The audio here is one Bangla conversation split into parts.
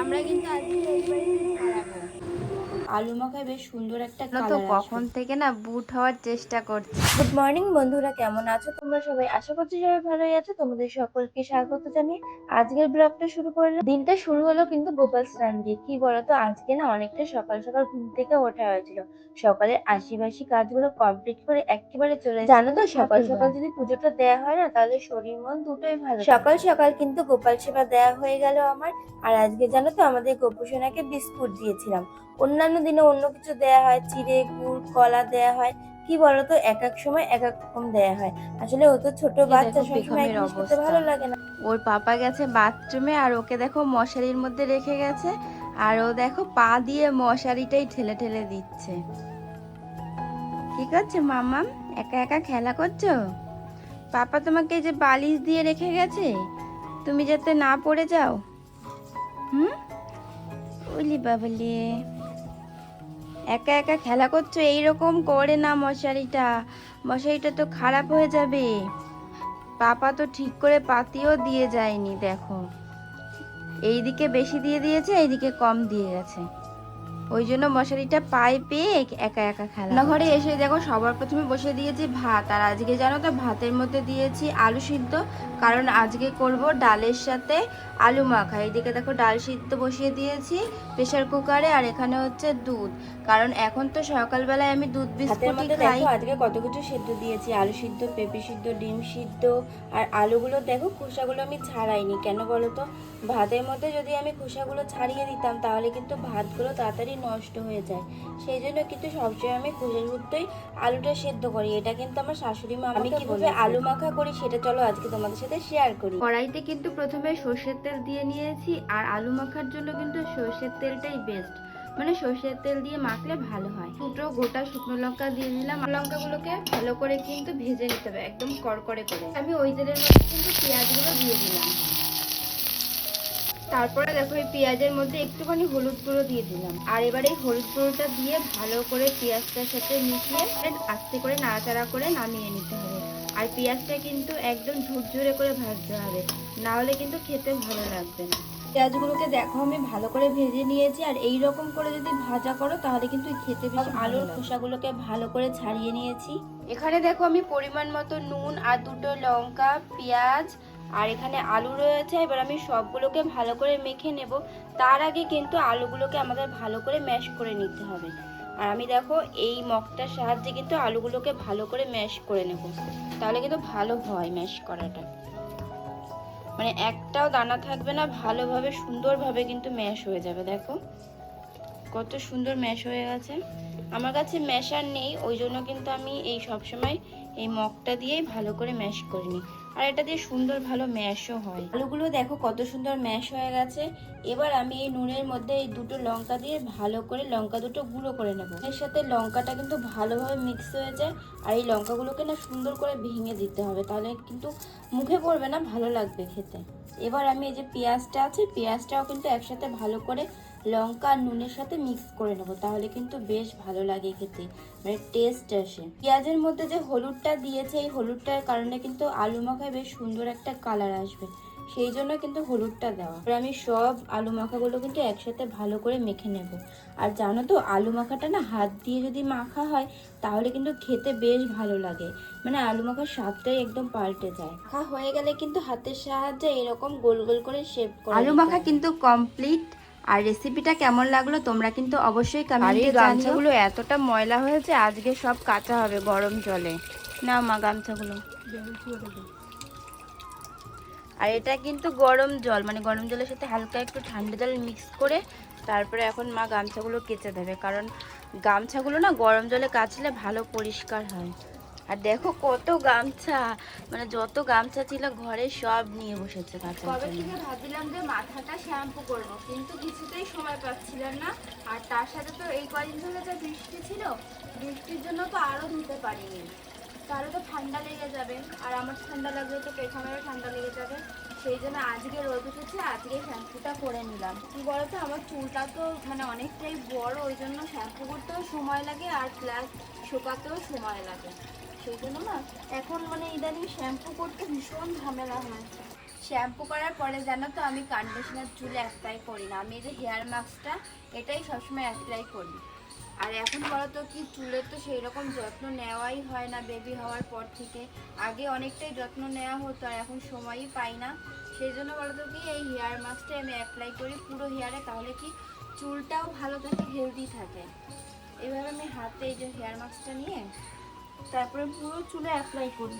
আমরা কিন্তু আজকে এই বাড়িতে আলু মাখায় বেশ সুন্দর একটা তো কখন থেকে না বুট হওয়ার চেষ্টা করছি। গুড মর্নিং বন্ধুরা কেমন আছো? তোমরা সবাই আশা করছি সবাই ভালোই আছো। তোমাদের সকলকে স্বাগত জানিয়ে আজকের ব্লগটা শুরু করলাম। দিনটা শুরু হলো কিন্তু গোপাল স্নান দিয়ে। কি বলতো আজকে না অনেকটা সকাল সকাল ঘুম থেকে ওঠা হয়েছিল। সকালে আশিবাসি কাজগুলো কমপ্লিট করে একেবারে চলে জানো তো সকাল সকাল যদি পুজোটা দেওয়া হয় না তাহলে শরীর মন দুটোই ভালো সকাল সকাল কিন্তু গোপাল সেবা দেওয়া হয়ে গেল আমার। আর আজকে জানো তো আমাদের গোপুসোনাকে বিস্কুট দিয়েছিলাম। অন্যান্য দিনে অন্য কিছু দেয়া হয় চিড়ে গুড় কলা দেয়া হয়। কি বলতো? এক এক সময় এক এক রকম দেয়া হয়। আসলে ও তো ছোট বাচ্চা সবসময় খেতে ভালো লাগে না। ওর পাপা গেছে বাথরুমে আর ওকে দেখো মশারির মধ্যে রেখে গেছে। আর ও দেখো পা দিয়ে মশারিটাই ঠেলে ঠেলে দিচ্ছে। কি করছে মামাম একা একা খেলা করছ? পাপা তোমাকে এই যে বালিশ দিয়ে রেখে গেছে তুমি যাতে না পড়ে যাও। হুম? ওলি বাবলি। একা একা খেলা করছ? এইরকম করে না মশারিটা। মশারিটা তো খারাপ হয়ে যাবে। পাপা তো ঠিক করে পাতিও দিয়ে যায়নি দেখো। এইদিকে বেশি দিয়ে দিয়েছে এইদিকে কম দিয়ে গেছে। ওই জন্য মশারিটা পায়ে পেয়ে একা একা খেলা ঘরে এসে দেখো সবার প্রথমে বসে দিয়েছি ভাত। আর আজকে জানো তো ভাতের মধ্যে দিয়েছি আলু সিদ্ধ। কারণ আজকে করব ডালের সাথে আলু মাখা। এইদিকে দেখো ডাল সিদ্ধ বসিয়ে দিয়েছি। প্রেসার কুকারে আর এখানে হচ্ছে দুধ। কারণ এখন তো সকালবেলায় আমি দুধ বিস্কুটই মধ্যে খাই। দেখো আজকে কত কিছু সিদ্ধ দিয়েছি। আলু সিদ্ধ পেঁপে সিদ্ধ ডিম সিদ্ধ আর আলুগুলো দেখো খোসাগুলো আমি ছাড়াইনি। কেন বলো তো? ভাতের মধ্যে যদি আমি খোসাগুলো ছাড়িয়ে দিতাম তাহলে কিন্তু ভাতগুলো তাড়াতাড়ি নষ্ট হয়ে যায়। সেই জন্য কিন্তু সবসময় আমি খোসা শুদ্ধই আলুটা সেদ্ধ করি। এটা কিন্তু আমার শাশুড়ি মা আমি কীভাবে আলু মাখা করি সেটা চলো আজকে তোমাদের সাথে শেয়ার করি। কড়াইতে কিন্তু প্রথমে সর্ষের তেল দিয়ে নিয়েছি আর আলু মাখার জন্য কিন্তু সর্ষের তেলটাই বেস্ট মানে সর্ষের তেল দিয়ে মাখলে ভালো হয়। দুটো গোটা শুকনো লঙ্কা দিয়ে দিলাম লঙ্কাগুলোকে ভালো করে কিন্তু ভেজে নিতে হবে, একদম কড়কড়ে করে। আমি ওই তেলের মধ্যে কিন্তু পেঁয়াজগুলো দিয়ে দিলাম। তারপরে দেখো এই পেঁয়াজের মধ্যে একটুখানি হলুদ গুঁড়ো দিয়ে দিলাম। আর এবার এই হলুদ গুঁড়োটা দিয়ে ভালো করে পেঁয়াজটার সাথে মিশিয়ে আস্তে করে নাড়াচাড়া করে নামিয়ে নিতে হবে। আর পেঁয়াজটা কিন্তু একদম ঝুরঝুরে করে ভাজতে হবে। না হলে কিন্তু খেতে ভালো লাগবে না। পেঁয়াজগুলোকে দেখো আমি ভালো করে ভেজে নিয়েছি। আর এই রকম করে যদি ভাজা করো তাহলে কিন্তু খেতে বেশি আলুর খোসাগুলোকে ভালো করে ছাড়িয়ে নিয়েছি। এখানে দেখো আমি পরিমাণ মতো নুন আর দুটো লঙ্কা পেঁয়াজ আর এখানে আলু রয়েছে। এবার আমি সবগুলোকে ভালো করে মেখে নেব। তার আগে কিন্তু আলুগুলোকে আমাদের ভালো করে ম্যাশ করে নিতে হবে। আর আমি দেখো এই মগটার সাহায্যে কিন্তু আলুগুলোকে ভালো করে ম্যাশ করে নেব। তাহলে কিন্তু ভালো হয় ম্যাশ করাটা। মানে একটাও দানা থাকবে না, ভালোভাবে, সুন্দরভাবে কিন্তু ম্যাশ হয়ে যাবে, দেখো। কত সুন্দর ম্যাশ হয়ে গেছে। আমার কাছে ম্যাশার নেই, ওই জন্য কিন্তু আমি এই সব সময় এই মগটা দিয়েই ভালো করে ম্যাশ করে নিই। আর এটা দিয়ে সুন্দর ভালো ম্যাশও হয়। আলুগুলো দেখো কত সুন্দর ম্যাশ হয়ে গেছে। এবার আমি এই নুনের মধ্যে এই দুটো লঙ্কা দিয়ে ভালো করে লঙ্কা দুটো গুঁড়ো করে নেব। এর সাথে লঙ্কাটা কিন্তু ভালোভাবে মিক্স হয়ে যায়। আর এই লঙ্কাগুলোকে না সুন্দর করে ভেঙে দিতে হবে, তাহলে কিন্তু মুখে পড়বে না, ভালো লাগবে খেতে। এবার আমি এই যে পেঁয়াজটা আছে, পেঁয়াজটাও কিন্তু একসাথে ভালো করে লঙ্কা আর নুনের সাথে মিক্স করে নেব তাহলে কিন্তু বেশ ভালো লাগে খেতে। মানে টেস্ট আসে। পেঁয়াজের মধ্যে যে হলুদটা দিয়েছে এই হলুদটার কারণে কিন্তু আলু মাখায় বেশ সুন্দর একটা কালার আসবে। সেই জন্য কিন্তু হলুদটা দেওয়া। আর আমি সব আলু মাখাগুলো কিন্তু একসাথে ভালো করে মেখে নেব। আর জানো তো আলু মাখাটা না হাত দিয়ে যদি মাখা হয় তাহলে কিন্তু খেতে বেশ ভালো লাগে। মানে আলু মাখার স্বাদটাই একদম পাল্টে যায়। মাখা হয়ে গেলে কিন্তু হাতের সাহায্যে এরকম গোল গোল করে শেপ করে আলু মাখা কিন্তু কমপ্লিট আর রেসিপিটা কেমন লাগল তোমরা কিন্তু অবশ্যই কমেন্টে জানিও। গামছাগুলো এতটা ময়লা হয়েছে আজকে সব কাঁচা হবে গরম জলে। না মা গামছাগুলো। আর এটা কিন্তু গরম জল মানে গরম জলের সাথে হালকা একটু ঠান্ডা জল মিক্স করে তারপরে এখন মা গামছাগুলো কেচে দেবে। কারণ গামছাগুলো না গরম জলে কাচলে ভালো পরিষ্কার হয়। আর দেখো কত গামছা। মানে যত গামছা ছিল ঘরে সব নিয়ে বসেছে কাঁচা কবে থেকে ভাবছিলাম যে মাথাটা শ্যাম্পু করব কিন্তু কিছুতেই সময় পাচ্ছিলাম না। আর তার সাথে তো এই কদিন ধরে যে বৃষ্টি ছিল বৃষ্টির জন্য তো আরও ধুতে পারিনি। তাহলে তো ঠান্ডা লেগে যাবে। আর আমার ঠান্ডা লাগলে তো পেছনেরও ঠান্ডা লেগে যাবে। সেই জন্য আজকে রোদ উঠেছে আজকে শ্যাম্পুটা করে নিলাম। কি বলতো আমার চুলটা তো মানে অনেকটাই বড় ওই জন্য শ্যাম্পু করতেও সময় লাগে আর প্লাস শুকাতেও সময় লাগে। সেই জন্য না, এখন মানে ইদানিং শ্যাম্পু করতে ভীষণ ঝামেলা হয়। শ্যাম্পু করার পরে জানো তো, আমি কন্ডিশনার চুলে অ্যাপ্লাই করি না। আমি যে হেয়ার মাস্কটা এটাই সবসময় অ্যাপ্লাই করি। আর এখন তো কি চুলের তো সেই রকম যত্ন নেওয়াই হয় না বেবি হওয়ার পর থেকে। আগে অনেকটাই যত্ন নেওয়া হতো, আর এখন সময়ই পাই না। সেই জন্য তো কি, এই হেয়ার মাস্কটা আমি অ্যাপ্লাই করি পুরো হেয়ারে তাহলে কি চুলটাও ভালো থাকে হেলদি থাকে। এভাবে আমি হাতে এই যে হেয়ার মাস্কটা নিয়ে তারপরে পুরো চুলে অ্যাপ্লাই করি।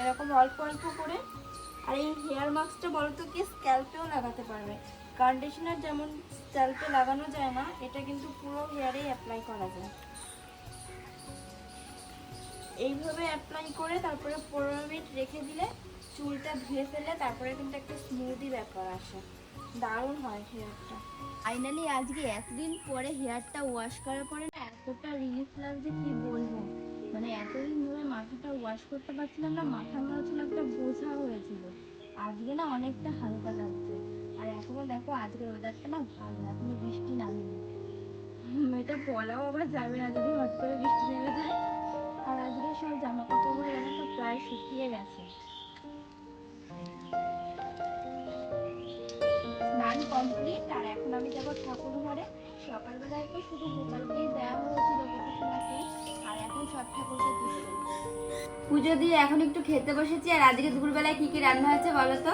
এরকম অল্প অল্প করে। আর এই হেয়ার মাস্কটা বলো তো কি স্ক্যাল্পেও লাগাতে পারবে। কন্ডিশনার যেমন স্ক্যাল্পে লাগানো যায় না, এটা কিন্তু পুরো হেয়ারেই অ্যাপ্লাই করা যায়। এইভাবে অ্যাপ্লাই করে তারপরে পনেরো মিনিট রেখে দিলে চুলটা ধুয়ে ফেলে তারপরে কিন্তু একটা স্মুদি ব্যাপার আসে। দারুণ হয় হেয়ারটা ফাইনালি আজকে একদিন পরে হেয়ারটা ওয়াশ করার পরে না এতটা রিলিফ লাগছে, কি বলব? মানে এতদিন ধরে মাথাটা ওয়াশ করতে পারছিলাম না, মাথা মনে একটা বোঝা হয়েছিল। আজকে না অনেকটা হালকা লাগছে। আর এখনও দেখো, আজকের ওয়েদারটা না ভালো, এখনও বৃষ্টি নামেনি। এটা বলাও আবার যাবে না যদি হট করে বৃষ্টি নেমে যায়। আর আজকে সব জামা কাপড়গুলো প্রায় শুকিয়ে গেছে। স্নান কমপ্লিট আর এখন আমি যাব ঠাকুর ঘরে। সকালবেলায় তো শুধু গোপালকেই দেওয়া হয়েছিল গোপুসোনাকে আর এখন সব ঠাকুরকে পুজো দিয়ে এখন একটু খেতে বসেছি, আর আজকে দুপুরবেলায় কি কি রান্না হয়েছে বলো তো?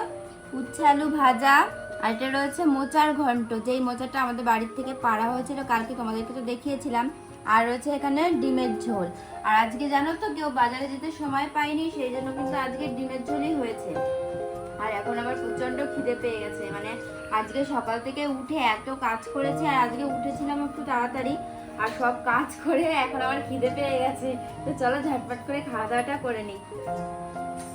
উচ্ছে আলু ভাজা, আর এটা রয়েছে মোচার ঘন্ট। যেই মোচাটা আমাদের বাড়ির থেকে পাড়া হয়েছিল, কালকে তোমাদেরকে তো দেখিয়েছিলাম। আর রয়েছে এখানে ডিমের ঝোল। আর আজকে জানো তো, কেউ বাজারে যেতে সময় পায়নি, সেই জন্য কিন্তু আজকে ডিমের ঝোলই হয়েছে। আর এখন আমার প্রচণ্ড খিদে পেয়ে গেছে মানে আজকে সকাল থেকে উঠে এত কাজ করেছি, আর আজকে উঠেছিলাম একটু তাড়াতাড়ি, আর সব কাজ করে এখন আবার খিদে পেয়ে গেছে। তো চলো ঝটপট করে খাওয়া দাওয়াটা করে নিই।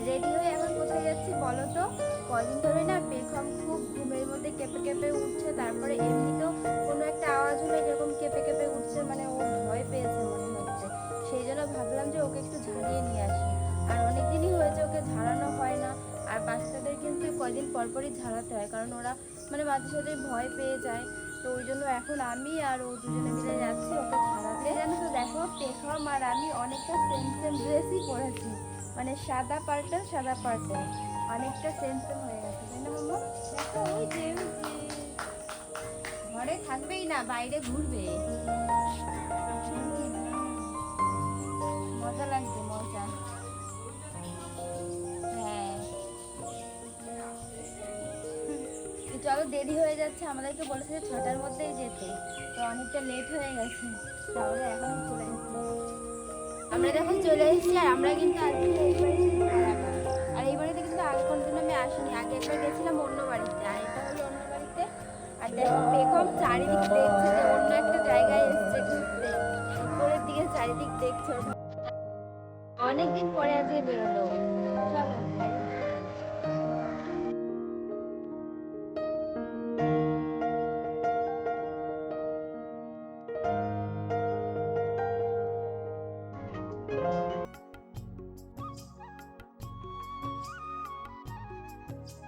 রেডি হয়ে এখন কোথায় যাচ্ছি, বলো তো? কদিন ধরে না পেখম খুব ঘুমের মধ্যে কেঁপে কেঁপে উঠছে, তারপরে এমনিতেও কোনো একটা আওয়াজ হলে যেরকম কেঁপে কেঁপে উঠছে মানে ও ভয় পেয়েছে মনে হচ্ছে। সেই জন্য ভাবলাম যে ওকে একটু ঝাড়িয়ে নিয়ে আসি। আর অনেক দিনই হয়েছে ওকে ঝাড়ানো হয় না, আর বাচ্চাদের কিন্তু কয়দিন পরপরই ঝাড়াতে হয়, কারণ ওরা মানে মাঝে সাথে ভয় পেয়ে যায়। তো ওই জন্য এখন আমি আর ও দুজনে মিলে যাচ্ছি ওকে ঝাড়াতে জানো তো দেখো, পেখম আর আমি অনেকটা সেম সেম ড্রেসই পরেছি। মানে সাদা পাল্টেল সাদা পাল্টেল অনেকটা সেম সেম হয়ে গেছে, তাই না মামা দেখো ওই যে ঘরে থাকবেই না, বাইরে ঘুরবে। মজা লাগছে দেরি হয়ে যাচ্ছে, আমাদেরকে বলেছে ছটার মধ্যেই যেতে। তো অনেকটা লেট হয়ে গেছে। তাহলে এখন চলে আমরা যখন চলে এসেছি, আর আমরা কিন্তু আজকে আর এই বাড়িতে কিন্তু আগে কোনোদিন আমি আসিনি। আগে একবার গেছিলাম অন্য বাড়িতে, আর এটা হলো অন্য বাড়িতে। আর দেখো, বেগম চারিদিক দেখছে যে অন্য একটা জায়গায় এসছে ঘুরতে। উপরের দিকে চারিদিক দেখছে। অনেকদিন পরে আজকে বেরোলো।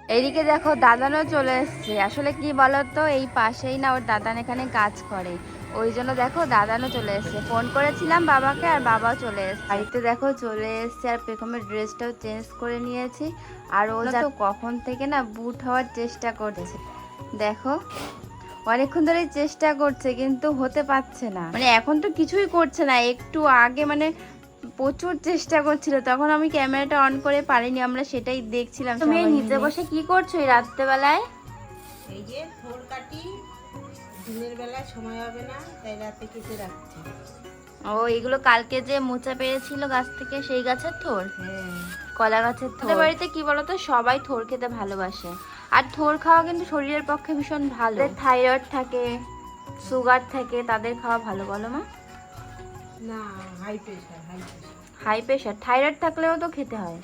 এইদিকে দেখো দাদানও চলে এসছে। আসলে কি বলতো, এই পাশেই না ওর দাদান এখানে কাজ করে। ওই জন্য দেখো দাদানও চলে এসছে। ফোন করেছিলাম বাবাকে আর বাবাও চলে এসছে। বাড়িতে দেখো চলে এসছে আর পেখমের ড্রেসটাও চেঞ্জ করে নিয়েছি। আর ও তো কখন থেকে না বুট হওয়ার চেষ্টা করছে। দেখো, অনেকক্ষণ ধরে চেষ্টা করছে কিন্তু হতে পারছে না। মানে এখন তো কিছুই করছে না। একটু আগে মানে প্রচুর চেষ্টা করছিল তখন আমি ক্যামেরাটা অন করে পারিনি আমরা সেটাই দেখছিলাম তুমি নিচে বসে কি করছ এই রাত্রেবেলায়? এই যে থোর কাটি দিনের বেলায় সময় হবে না তাই রাতে কেটে রাখছি। ও এগুলো কালকে যে মোচা পেরেছিল গাছ থেকে সেই গাছের থোর? হ্যাঁ। কলা গাছের থোর? আমাদের বাড়িতে কি বলতো সবাই থোর খেতে ভালোবাসে। আর থোর খাওয়া কিন্তু শরীরের পক্ষে ভীষণ ভালো। থাইরয়েড থাকে সুগার থাকে তাদের খাওয়া ভালো বলো মা। High pressure high pressure thyroid থাকলেও তো খেতে হয়।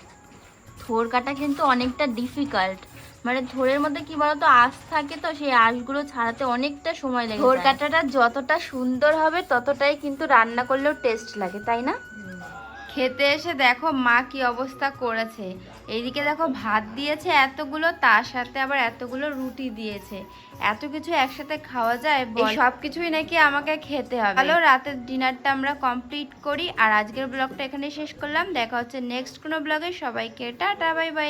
থোর কাটা কিন্তু অনেকটা ডিফিকাল্ট মানে থোরের মধ্যে কি বলতো আঁশ থাকে তো সেই আঁশগুলো ছাড়াতে অনেকটা সময় লাগে থোর কাটাটা যতটা সুন্দর হবে ততটাই কিন্তু রান্না করলেও টেস্ট লাগে তাই না? খেতে এসে দেখো মা কি অবস্থা করেছে। এইদিকে দেখো ভাত দিয়েছে এতগুলো তার সাথে আবার এতগুলো রুটি দিয়েছে। এত কিছু একসাথে খাওয়া যায় সব কিছুই নাকি আমাকে খেতে হবে। ভালো রাতের ডিনারটা আমরা কমপ্লিট করি আর আজকের ব্লগটা এখানে শেষ করলাম। দেখা হচ্ছে নেক্সট কোনো ব্লগে সবাইকে টাটা বাই বাই।